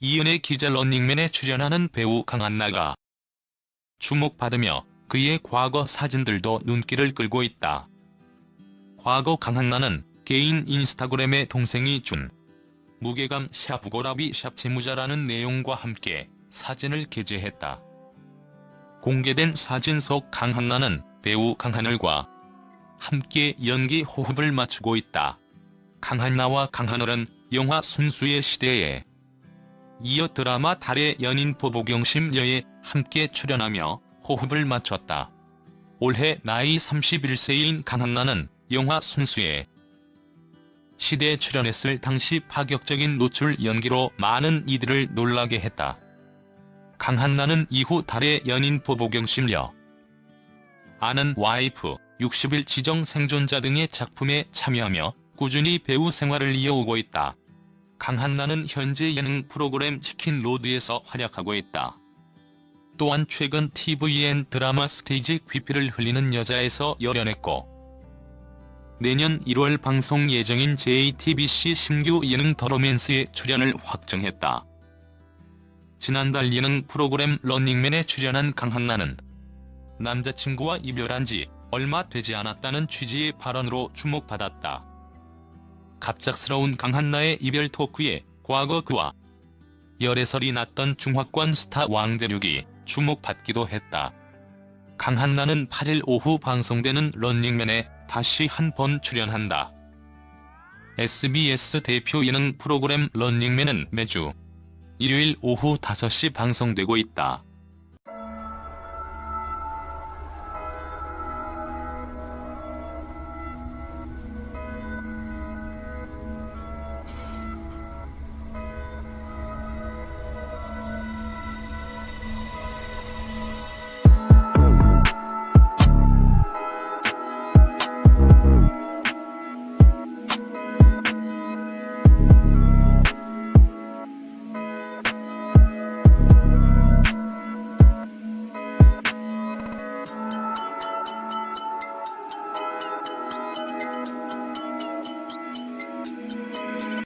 이은혜 기자 런닝맨에 출연하는 배우 강한나가 주목받으며 그의 과거 사진들도 눈길을 끌고 있다. 과거 강한나는 개인 인스타그램에 동생이 준 무게감 샵고라비 샵 재무자라는 내용과 함께 사진을 게재했다. 공개된 사진 속 강한나는 배우 강하늘과 함께 연기 호흡을 맞추고 있다. 강한나와 강하늘은 영화 순수의 시대에 이어 드라마 달의 연인 보보경심녀에 함께 출연하며 호흡을 맞췄다. 올해 나이 31세인 강한나는 영화 순수의 시대에 출연했을 당시 파격적인 노출 연기로 많은 이들을 놀라게 했다. 강한나는 이후 달의 연인 보보경심녀, 아는 와이프, 60일 지정 생존자 등의 작품에 참여하며 꾸준히 배우 생활을 이어오고 있다. 강한나는 현재 예능 프로그램 치킨 로드에서 활약하고 있다. 또한 최근 TVN 드라마 스테이지 귀피를 흘리는 여자에서 열연했고 내년 1월 방송 예정인 JTBC 신규 예능 더로맨스에 출연을 확정했다. 지난달 예능 프로그램 런닝맨에 출연한 강한나는 남자친구와 이별한 지 얼마 되지 않았다는 취지의 발언으로 주목받았다. 갑작스러운 강한나의 이별 토크에 과거 그와 열애설이 났던 중화권 스타 왕대륙이 주목받기도 했다. 강한나는 8일 오후 방송되는 런닝맨에 다시 한 번 출연한다. SBS 대표 예능 프로그램 런닝맨은 매주 일요일 오후 5시 방송되고 있다.